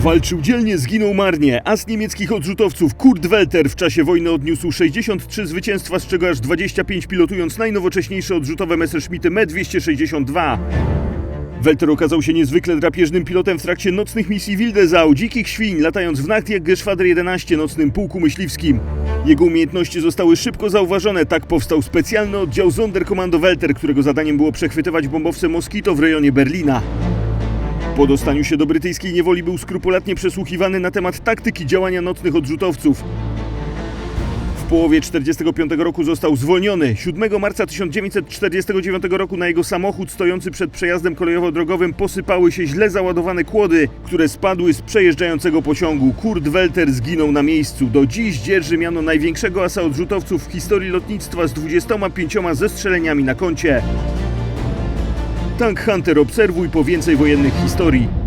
Walczył dzielnie, zginął marnie. As niemieckich odrzutowców Kurt Welter w czasie wojny odniósł 63 zwycięstwa, z czego aż 25 pilotując najnowocześniejsze odrzutowe Messerschmitty Me-262. Welter okazał się niezwykle drapieżnym pilotem w trakcie nocnych misji Wildesau, dzikich świń, latając w nacht jak Geschwader 11 nocnym pułku myśliwskim. Jego umiejętności zostały szybko zauważone, tak powstał specjalny oddział Sonderkommando Welter, którego zadaniem było przechwytywać bombowce Moskito w rejonie Berlina. Po dostaniu się do brytyjskiej niewoli był skrupulatnie przesłuchiwany na temat taktyki działania nocnych odrzutowców. W połowie 1945 roku został zwolniony. 7 marca 1949 roku na jego samochód stojący przed przejazdem kolejowo-drogowym posypały się źle załadowane kłody, które spadły z przejeżdżającego pociągu. Kurt Welter zginął na miejscu. Do dziś dzierży miano największego asa odrzutowców w historii lotnictwa z 25 zestrzeleniami na koncie. Tank Hunter obserwuj po więcej wojennych historii.